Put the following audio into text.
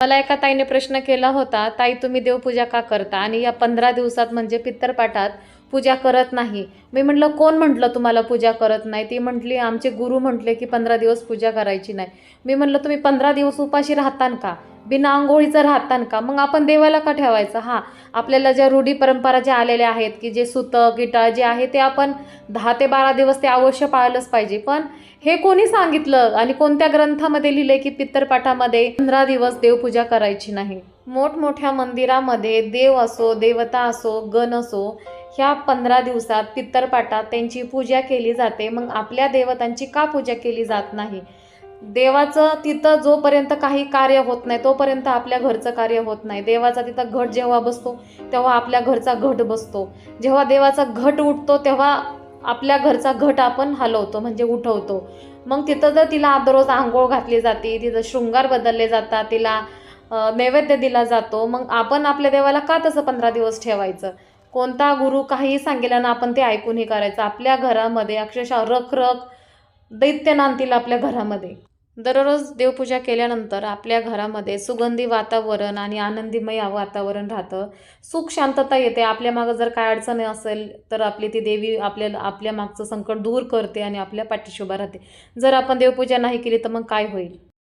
मला एका ताईने प्रश्न केला होता ताई तुम्ही देवपूजा का करता? आणि या पंधरा दिवसात म्हणजे पित्तरपाठात पूजा करत नाही. मी म्हटलं कोण म्हटलं तुम्हाला पूजा करत नाही? ती म्हटली आमचे गुरु म्हटले की पंधरा दिवस पूजा करायची नाही. मी म्हटलं तुम्ही पंधरा दिवस उपाशी राहतान का? बिना आंघोळीचं राहतान का? मग आपण देवाला का ठेवायचं? हां आपल्याला ज्या रूढी परंपरा ज्या आलेल्या आहेत की जे सुतं गिटाळ जे आहे ते आपण दहा ते बारा दिवस ते अवश्य पाळलंच पाहिजे. पण हे कोणी सांगितलं आणि कोणत्या ग्रंथामध्ये लिहिलंय की पित्तरपाठामध्ये पंधरा दिवस देवपूजा करायची नाही? मोठमोठ्या मंदिरामध्ये देव असो देवता असो गण असो ह्या पंधरा दिवसात पित्तरपाठात त्यांची पूजा केली जाते. मग आपल्या देवतांची का पूजा केली जात नाही? देवाचं तिथं जोपर्यंत काही कार्य होत नाही तोपर्यंत आपल्या घरचं कार्य होत नाही. देवाचा तिथं घट जेव्हा बसतो तेव्हा आपल्या घरचा घट बसतो. जेव्हा देवाचा घट उठतो तेव्हा आपल्या घरचा घट आपण हलवतो म्हणजे उठवतो. मग तिथं जर तिला दररोज आंघोळ घातली जाते तिथं शृंगार बदलले जातात तिला नैवेद्य दिला जातो मग आपण आपल्या देवाला का तसं पंधरा दिवस ठेवायचं? कोणता गुरु काहीही सांगेल ना आपण ते ऐकूनही करायचं. आपल्या घरामध्ये अक्षरशः रखरख दैत्य नांदतील आपल्या घरामध्ये. दररोज देवपूजा केल्यानंतर आपल्या घरामध्ये सुगंधी वातावरण आणि आनंदीमय वातावरण राहतं. सुख शांतता येते. आपल्या मागं जर काय अडचण असेल तर आपली ती देवी आपल्याला आपल्या मागचं संकट दूर करते आणि आपल्या पाठीशी उभा राहते. जर आपण देवपूजा नाही केली तर मग काय होईल?